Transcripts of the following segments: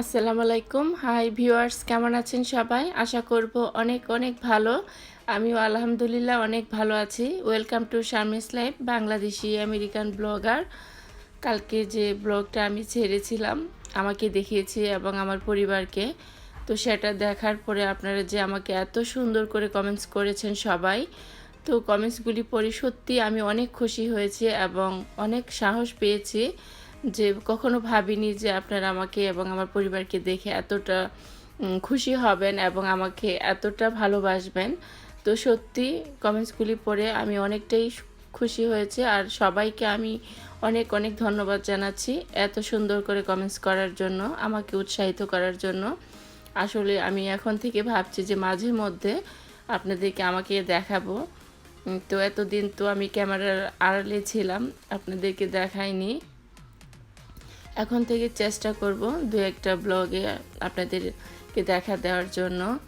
আসসালামু আলাইকুম। Hi viewers, কেমন আছেন সবাই? আশা করব অনেক অনেক ভালো। আমিও আলহামদুলিল্লাহ অনেক ভালো আছি। Welcome to Sharmi's life Bangladeshi American blogger. কালকে যে ব্লগটা আমি ছেড়েছিলাম, আমাকে দেখিয়েছি এবং আমার পরিবারকে। তো সেটা দেখার পরে আপনারা যে আমাকে এত সুন্দর করে কমেন্টস করেছেন সবাই, তো কমেন্টসগুলি পড়ে সত্যি আমি অনেক খুশি হয়েছি এবং অনেক সাহস পেয়েছি। যে কখনো ভাবিনি যে আপনারা আমাকে এবং আমার পরিবারকে দেখে এতটা খুশি হবেন এবং আমাকে এতটা ভালোবাসবেন। তো সত্যি কমেন্টসগুলি পড়ে আমি অনেকটাই খুশি হয়েছে আর সবাইকে আমি অনেক অনেক ধন্যবাদ জানাচ্ছি এত সুন্দর করে কমেন্টস করার জন্য, আমাকে উৎসাহিত করার জন্য। আসলে আমি এখন থেকে ভাবছি যে মাঝে মধ্যে আপনাদেরকে আমাকে দেখাবো। তো এতদিন তো আমি ক্যামেরার আড়ালে ছিলাম, আপনাদেরকে দেখাইনি। এখন থেকে চেষ্টা করব দু একটা ব্লগে আপনাদেরকে দেখা দেওয়ার জন্য।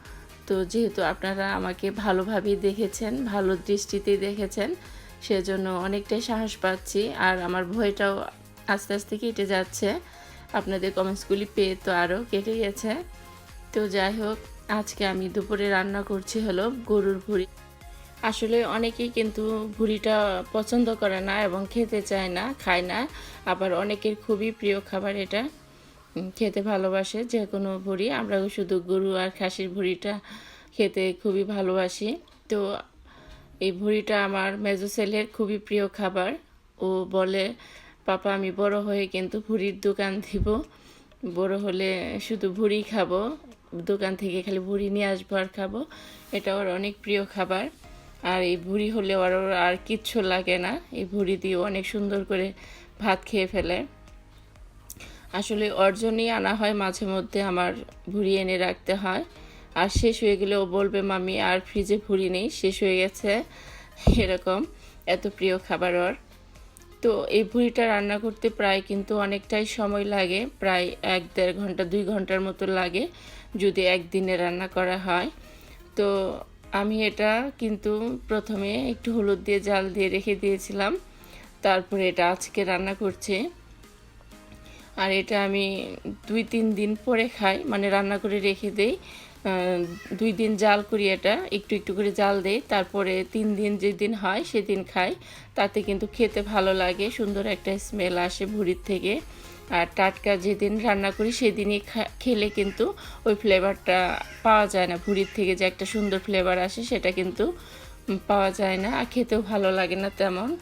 তো যেহেতু আপনারা আমাকে ভালোভাবেই দেখেছেন, ভালো দৃষ্টিতেই দেখেছেন, সেজন্য অনেকটাই সাহস পাচ্ছি। আর আমার ভয়টাও আস্তে আস্তে কেটে যাচ্ছে। আপনাদের কমেন্টসগুলি পেয়ে তো আরও কেটে গেছে। তো যাই হোক, আজকে আমি দুপুরে রান্না করছি হলো গরুর ভুড়ি। আসলে অনেকেই কিন্তু ভুড়িটা পছন্দ করে না এবং খেতে চায় না, খায় না। আবার অনেকের খুবই প্রিয় খাবার এটা খেতে ভালোবাসে যে কোনো ভুড়ি। আমরা শুধু গরু আর খাসির ভুড়িটা খেতে খুবই ভালোবাসি। তো এই ভুড়িটা আমার মেজো ছেলের খুবই প্রিয় খাবার। ও বলে, পাপা, আমি বড় হয়ে কিন্তু ভুড়ির দোকান দিব। বড় হলে শুধু ভুড়ি খাব। দোকান থেকে খালি ভুড়ি নিয়ে আসব আর খাব। এটা ওর অনেক প্রিয় খাবার। আর এই ভুড়ি হলে ওর আর কিচ্ছু লাগে না। এই ভুড়ি দিয়ে অনেক সুন্দর করে ভাত খেয়ে ফেলে। আসলে অর্জনই আনা হয় মাঝে মধ্যে আমার ভুড়ি এনে রাখতে হয়। আর শেষ হয়ে গেলে ও বলবে, মামি, আর ফ্রিজে ভুড়ি নেই, শেষ হয়ে গেছে। এরকম, এত প্রিয় খাবার ওর। তো এই ভুড়িটা রান্না করতে প্রায় কিন্তু অনেকটাই সময় লাগে, প্রায় এক দেড় ঘণ্টা, দুই ঘণ্টার মতো লাগে, যদি একদিনে রান্না করা হয়। তো আমি এটা কিন্তু প্রথমে একটু হলুদ দিয়ে জাল দিয়ে রেখে দিয়েছিলাম। তারপরে এটা আজকে রান্না করছি। আর এটা আমি দুই তিন দিন পরে খাই মানে রান্না করে রেখে দেই। দুই দিন জাল করি এটা, একটু একটু করে জাল দেই। তারপরে তিন দিন যেদিন হয় সেদিন খাই। তাতে কিন্তু খেতে ভালো লাগে, সুন্দর একটা স্মেল আসে ভুড়ির থেকে। আর টাটকা যেদিন রান্না করি, সেদিনই খেলে কিন্তু ওই ফ্লেভারটা পাওয়া যায় না। ভুড়ির থেকে যে একটা সুন্দর ফ্লেভার আসে, সেটা কিন্তু পাওয়া যায় না। আর খেতেও ভালো লাগে না তেমন।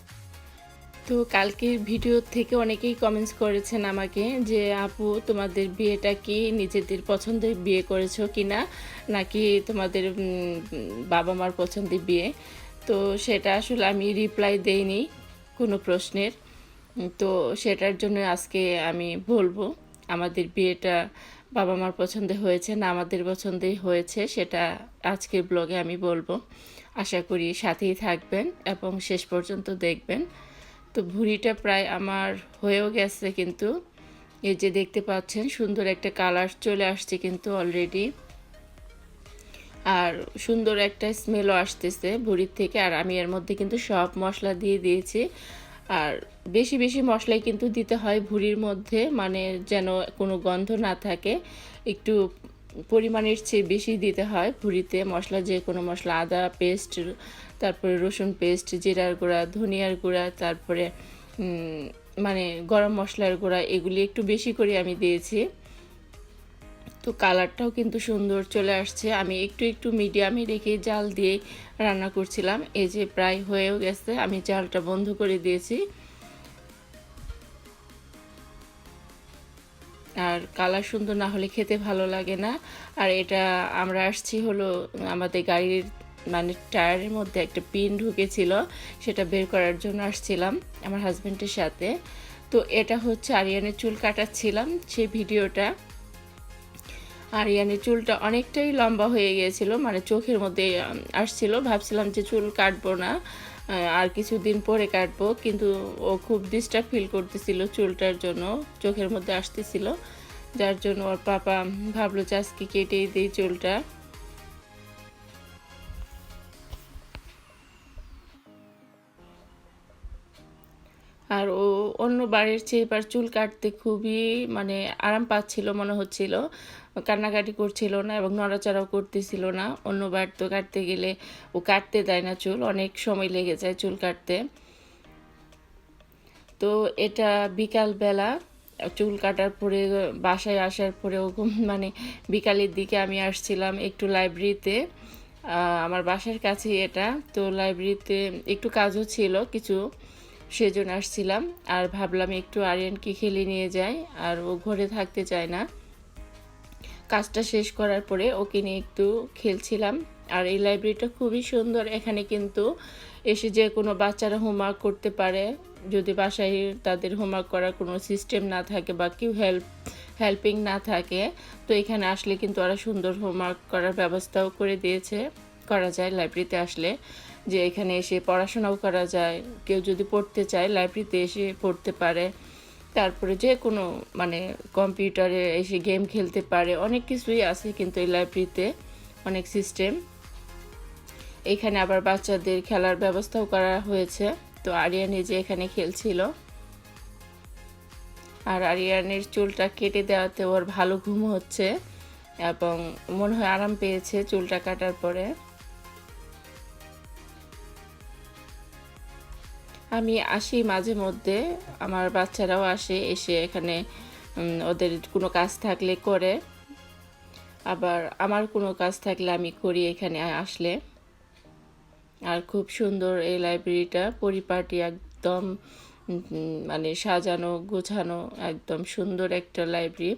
তো কালকের ভিডিও থেকে অনেকেই কমেন্টস করেছেন আমাকে যে, আপু, তোমাদের বিয়েটা কি নিজেদের পছন্দের বিয়ে করেছ কি না নাকি তোমাদের বাবা মার পছন্দের বিয়ে? তো সেটা আসলে আমি রিপ্লাই দেইনি কোনো প্রশ্নের। তো সেটার জন্য আজকে আমি বলব, আমাদের বিয়েটা বাবা মার পছন্দে হয়েছে না আমাদের পছন্দেই হয়েছে সেটা আজকের ব্লগে আমি বলব। আশা করি সাথেই থাকবেন এবং শেষ পর্যন্ত দেখবেন। তো ভুঁড়িটা প্রায় আমার হয়েও গেছে কিন্তু, এই যে দেখতে পাচ্ছেন সুন্দর একটা কালার চলে আসছে কিন্তু অলরেডি আর সুন্দর একটা স্মেলও আসতেছে ভুঁড়ির থেকে, আর আমি এর মধ্যে কিন্তু সব মশলা দিয়ে দিয়েছি। আর বেশি বেশি মশলাই কিন্তু দিতে হয় ভুঁড়ির মধ্যে মানে যেন কোনো গন্ধ না থাকে। একটু পরিমাণের চেয়ে বেশি দিতে হয় ভুঁড়িতে মশলা, যে কোনো মশলা, আদা পেস্ট, তারপরে রসুন পেস্ট, জিরার গুঁড়া, ধনিয়ার গুঁড়া, তারপরে মানে গরম মশলার গুঁড়া, এগুলি একটু বেশি করে আমি দিয়েছি। তো কালারটাও কিন্তু সুন্দর চলে আসছে। আমি একটু একটু মিডিয়ামে রেখে জাল দিয়ে রান্না করছিলাম। এই যে প্রায় হয়েও গেছে, আমি জালটা বন্ধ করে দিয়েছি। আর কালার সুন্দর না হলে খেতে ভালো লাগে না। আর এটা আমরা আসছি হলো আমাদের গাড়ির মানে টায়ারের মধ্যে একটা পিন ঢুকেছিল, সেটা বের করার জন্য আসছিলাম আমার হাজব্যান্ডের সাথে। তো এটা হচ্ছে আরিয়ানের চুল কাটাচ্ছিলাম সেই ভিডিওটা। আরিয়ানের চুলটা অনেকটাই লম্বা হয়ে গিয়েছিল মানে চোখের মধ্যে আসছিল। ভাবছিলাম যে চুল কাটবো না আর কিছুদিন পরে কাটবো, কিন্তু ও খুব ডিস্টার্ব ফিল করতেছিল চুলটার জন্য, চোখের মধ্যে আসতেছিল। যার জন্য ওর পাপা ভাবলো যে আজকে কেটেই দিই চুলটা। আর ও অন্য বাড়ির চেয়ে এবার চুল কাটতে খুবই মানে আরাম পাচ্ছিল, মনে হচ্ছিল। কান্নাকাটি করছিল না এবং নড়াচড়াও করতেছিল না। অন্য বার তো কাটতে গেলে ও কাটতে দেয় না চুল, অনেক সময় লেগে যায় চুল কাটতে। তো এটা বিকালবেলা, চুল কাটার পরে, বাসায় আসার পরে ওরকম মানে বিকালের দিকে আমি আসছিলাম একটু লাইব্রেরিতে। আমার বাসার কাছে এটা। তো লাইব্রেরিতে একটু কাজও ছিল, কিছু সেজন্য আসছিলাম। আর ভাবলাম একটু আরিয়ানকে খেলে নিয়ে যাই, আর ও ঘরে থাকতে চায় না। কাজটা শেষ করার পরে ওকে নিয়ে একটু খেলছিলাম। আর এই লাইব্রেরিটা খুবই সুন্দর। এখানে কিন্তু এসে যে কোনো বাচ্চারা হোমওয়ার্ক করতে পারে, যদি বাসায় তাদের হোমওয়ার্ক করার কোনো সিস্টেম না থাকে বা কেউ হেল্প হেল্পিং না থাকে, তো এখানে আসলে কিন্তু ওরা সুন্দর হোমওয়ার্ক করার ব্যবস্থাও করে দিয়েছে, করা যায় লাইব্রেরিতে আসলে। যে এখানে এসে পড়াশোনাও করা যায়, কেউ যদি পড়তে চায় লাইব্রেরিতে এসে পড়তে পারে। তারপরে যে কোনো মানে কম্পিউটারে এসে গেম খেলতে পারে, অনেক কিছুই আছে কিন্তু এই লাইব্রেরিতে, অনেক সিস্টেম। এখানে আবার বাচ্চাদের খেলার ব্যবস্থাও করা হয়েছে। তো আরিয়ান যে এখানে খেলছিল। আর আরিয়ানের চুলটা কেটে দেওয়াতে ওর ভালো ঘুম হচ্ছে এবং মনে হয় আরাম পেয়েছে চুলটা কাটার পরে। আমি আসি মাঝে মধ্যে, আমার বাচ্চারাও আসে, এসে এখানে ওদের কোনো কাজ থাকলে করে। আবার আমার কোনো কাজ থাকলে আমি করি এখানে আসলে। আর খুব সুন্দর এই লাইব্রেরিটা পরিপাটি একদম মানে সাজানো, গোছানো, একদম সুন্দর একটা লাইব্রেরি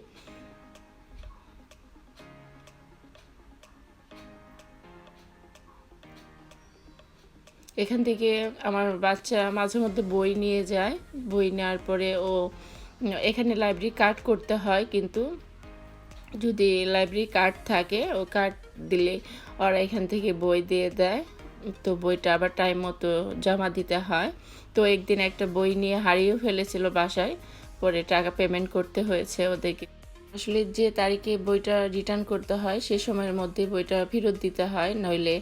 এখান থেকে আমার বাচ্চা মাঝে মধ্যে বই নিয়ে যায়। বই নেওয়ার পরে ও, এখানে লাইব্রেরি কার্ড করতে হয় কিন্তু যদি লাইব্রেরি কার্ড থাকে, ও কার্ড দিলে ওরা এখান থেকে বই দিয়ে দেয়। তো বইটা আবার টাইম মতো জমা দিতে হয়। তো একদিন একটা বই নিয়ে হারিয়েও ফেলেছিল বাসায়, পরে টাকা পেমেন্ট করতে হয়েছে ওদেরকে। আসলে যে তারিখে বইটা রিটার্ন করতে হয়, সে সময়ের মধ্যে বইটা ফেরত দিতে হয়, নইলে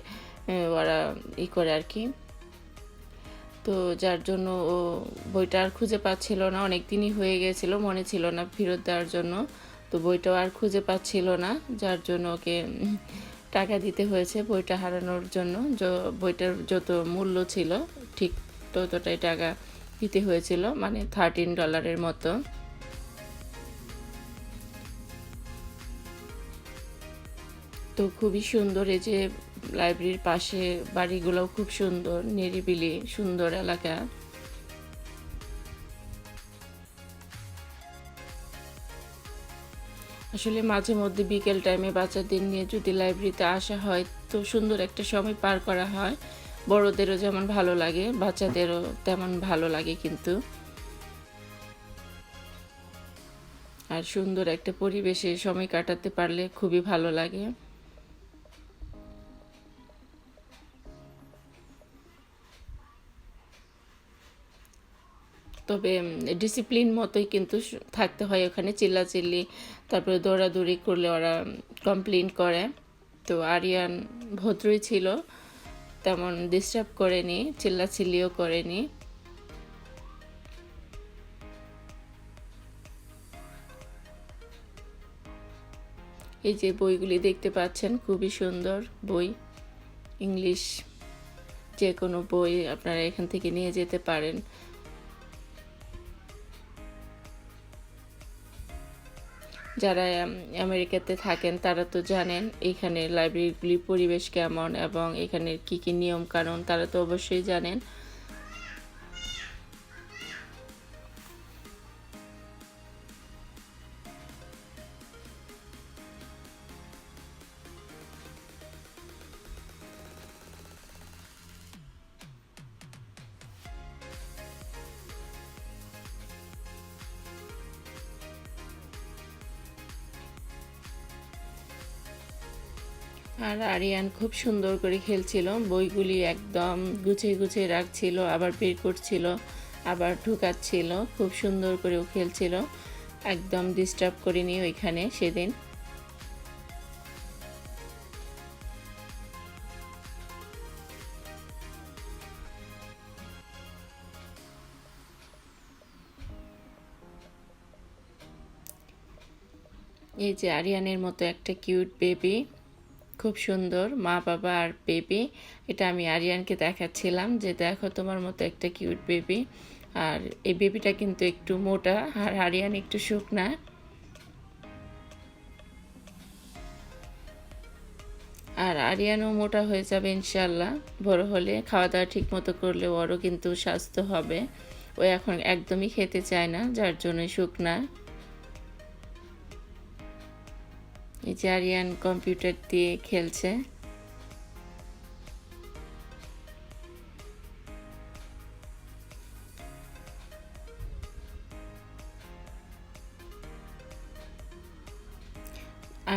ওরা ই করে আর কি। তো যার জন্য ও বইটা আর খুঁজে পাচ্ছিল না অনেক দিনই হয়ে গেছিল, মনে ছিল না ফেরত দেওয়ার জন্য। তো বইটাও আর খুঁজে পাচ্ছিল না, যার জন্য ওকে টাকা দিতে হয়েছে বইটা হারানোর জন্য। বইটার যত মূল্য ছিল, ঠিক ততটাই টাকা দিতে হয়েছিল মানে থার্টিন ডলারের মতো। তো খুবই সুন্দর এই যে লাইব্রেরির পাশে বাড়িগুলোও খুব সুন্দর, নিরিবিলি, সুন্দর এলাকা। আসলে মাঝে মধ্যে বিকেল টাইমে বাচ্চাদের নিয়ে যদি লাইব্রেরিতে আসা হয়, তো সুন্দর একটা সময় পার করা হয়। বড়দেরও যেমন ভালো লাগে, বাচ্চাদেরও তেমন ভালো লাগে কিন্তু। আর সুন্দর একটা পরিবেশে সময় কাটাতে পারলে খুবই ভালো লাগে। তবে ডিসিপ্লিন মতোই কিন্তু থাকতে হয় ওখানে চিল্লাচিল্লি। তারপরে দৌড়াদৌড়ি করলে ওরা কমপ্লেন করে। তো আরিয়ান ভদ্রই ছিল, তেমন ডিস্টার্ব করেনি, চিল্লাচিল্লিও করেনি। এই যে বইগুলি দেখতে পাচ্ছেন, খুবই সুন্দর বই। ইংলিশ যে কোনো বই আপনারা এখান থেকে নিয়ে যেতে পারেন। যারা আমেরিকাতে থাকেন, তারা তো জানেন এখানে লাইব্রেরিগুলির পরিবেশ কেমন এবং এখানের কি কি নিয়ম কানুন তারা তো অবশ্যই জানেন। আর আরিয়ান খুব সুন্দর করে খেলছিল। বইগুলি একদম গুছিয়ে গুছিয়ে রাখছিল, আবার বের করছিল, আবার ঢুকাচ্ছিল। খুব সুন্দর করেও খেলছিল। একদম ডিস্টার্ব করিনি ওইখানে সেদিন। এই যে আরিয়ানের মতো একটা কিউট বেবি খুব সুন্দর, মা, বাবা আর বেবি এটা আমি আরিয়ানকে দেখাচ্ছিলাম যে দেখো তোমার মতো একটা কিউট বেবি আর এই বেবিটা কিন্তু একটু মোটা, আর আরিয়ান একটু শুকনা। আর আরিয়ানও মোটা হয়ে যাবে ইনশাল্লাহ বড় হলে খাওয়া দাওয়া ঠিক মতো করলে ওরও কিন্তু স্বাস্থ্য হবে। ও এখন একদমই খেতে চায় না, যার জন্য শুকনা। এই যে আরিয়ান কম্পিউটার দিয়ে খেলছে।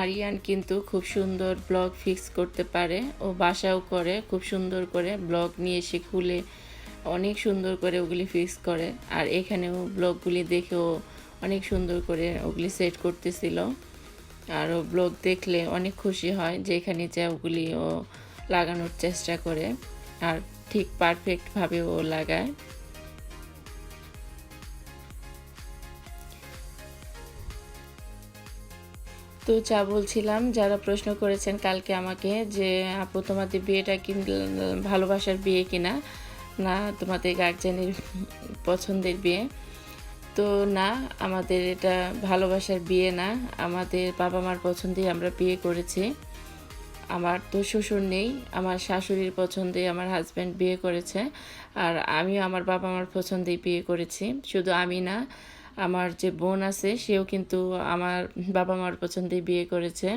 আরিয়ান কিন্তু খুব সুন্দর ব্লগ ফিক্স করতে পারে ও বাসাও করে, খুব সুন্দর করে ব্লগ নিয়ে এসে খুলে অনেক সুন্দর করে ওগুলি ফিক্স করে। আর এখানেও ব্লগগুলি দেখেও অনেক সুন্দর করে ওগুলি সেট করতেছিল। আর ও ব্লগ দেখলে অনেক খুশি হয় যে এখানে ওগুলি ও লাগানোর চেষ্টা করে। আর ঠিক পারফেক্টভাবে ও লাগায়। তো যা বলছিলাম, যারা প্রশ্ন করেছেন কালকে আমাকে যে, আপু, তোমাদের বিয়েটা কি ভালোবাসার বিয়ে কিনা? না, তোমাদের গার্জেনের পছন্দের বিয়ে। তো না, আমাদের এটা ভালোবাসার বিয়ে না। আমাদের বাবা মার পছন্দেই আমরা বিয়ে করেছি। আমার তো শ্বশুর নেই, আমার শাশুড়ির পছন্দে আমার হাজব্যান্ড বিয়ে করেছে। আর আমিও আমার বাবা মার পছন্দেই বিয়ে করেছি। শুধু আমি না, আমার যে বোন আছে, সেও কিন্তু আমার বাবা মার পছন্দেই বিয়ে করেছে।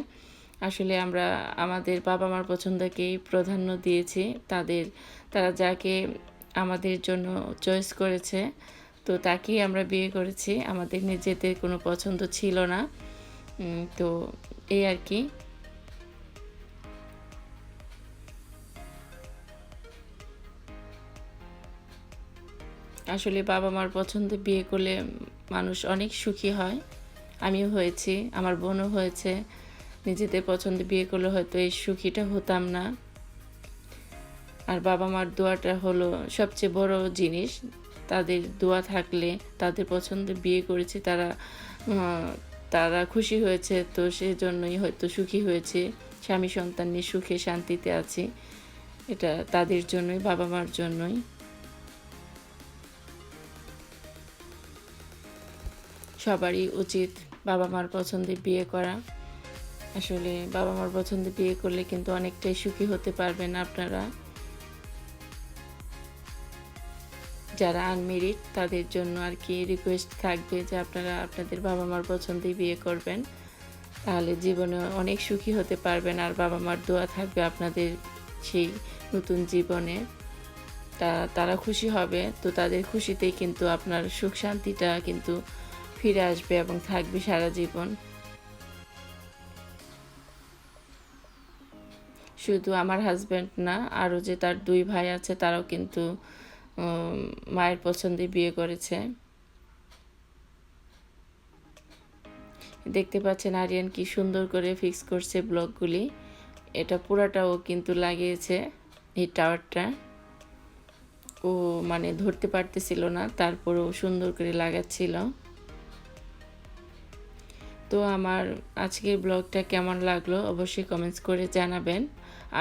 আসলে আমরা আমাদের বাবা মার পছন্দকেই প্রাধান্য দিয়েছি। তাদের, তারা যাকে আমাদের জন্য চয়েস করেছে তো তাকেই আমরা বিয়ে করেছি। আমাদের নিজেদের কোনো পছন্দ ছিল না। তো এই আর কি। আসলে বাবা মার পছন্দে বিয়ে করলে মানুষ অনেক সুখী হয়। আমিও হয়েছি, আমার বোনও হয়েছে। নিজেদের পছন্দে বিয়ে করলে হয়তো এই সুখীটা হতাম না। আর বাবা মার দোয়াটা হলো সবচেয়ে বড় জিনিস। তাদের দোয়া থাকলে, তাদের পছন্দে বিয়ে করেছে, তারা তারা খুশি হয়েছে, তো সেই জন্যই হয়তো সুখী হয়েছে। স্বামী সন্তান নিয়ে সুখে, শান্তিতে আছি। এটা তাদের জন্যই, বাবা মার জন্যই। সবারই উচিত বাবা মার পছন্দে বিয়ে করা। আসলে বাবা মার পছন্দে বিয়ে করলে কিন্তু অনেকটাই সুখী হতে পারবেন আপনারা। যারা আনমেরিড তাদের জন্য আর কি রিকোয়েস্ট থাকবে যে আপনারা আপনাদের বাবা মার পছন্দেই বিয়ে করবেন। তাহলে জীবনে অনেক সুখী হতে পারবেন আর বাবা মার দোয়া থাকবে আপনাদের সেই নতুন জীবনে। তা, তারা খুশি হবে, তো তাদের খুশিতেই কিন্তু আপনার সুখ শান্তিটা কিন্তু ফিরে আসবে এবং থাকবে সারা জীবন। শুধু আমার হাজব্যান্ড না, আরও যে তার দুই ভাই আছে, তারাও কিন্তু মায়ের পছন্দে বিয়ে করেছে। দেখতে পাচ্ছেন আরিয়ান কি সুন্দর করে ফিক্স করছে ব্লকগুলি এটা পুরাটাও কিন্তু লাগিয়েছে এই টাওয়ারটা ও মানে ধরতে পারতেছিল না, তারপরেও সুন্দর করে লাগাচ্ছিল। তো আমার আজকের ব্লগটা কেমন লাগল অবশ্যই কমেন্টস করে জানাবেন।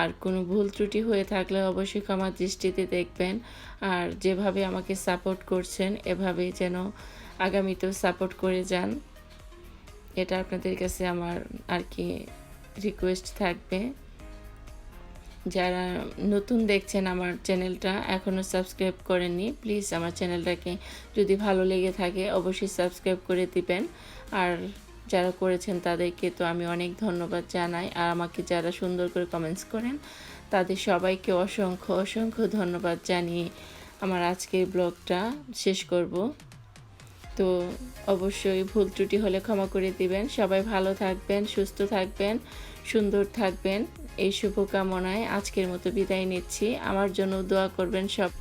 আর কোনো ভুল ত্রুটি হয়ে থাকলে অবশ্যই ক্ষমা দৃষ্টিতে দেখবেন। আর যেভাবে আমাকে সাপোর্ট করছেন, এভাবেই যেন আগামীতেও সাপোর্ট করে যান। এটা আপনাদের কাছে আমার আর কি রিকোয়েস্ট থাকবে। যারা নতুন দেখছেন আমার চ্যানেলটা এখনও সাবস্ক্রাইব করেননি প্লিজ আমার চ্যানেলটাকে যদি ভালো লেগে থাকে, অবশ্যই সাবস্ক্রাইব করে দিবেন। আর যারা করেছেন তাদেরকে তো আমি অনেক ধন্যবাদ জানাই। আর আমাকে যারা সুন্দর করে কমেন্টস করেন, তাদের সবাইকে অসংখ্য অসংখ্য ধন্যবাদ জানিয়ে আমার আজকের ব্লগটা শেষ করব। তো অবশ্যই ভুল ত্রুটি হলে ক্ষমা করে দিবেন। সবাই ভালো থাকবেন, সুস্থ থাকবেন, সুন্দর থাকবেন। এই শুভকামনায় আজকের মতো বিদায় নিচ্ছি। আমার জন্য দোয়া করবেন সব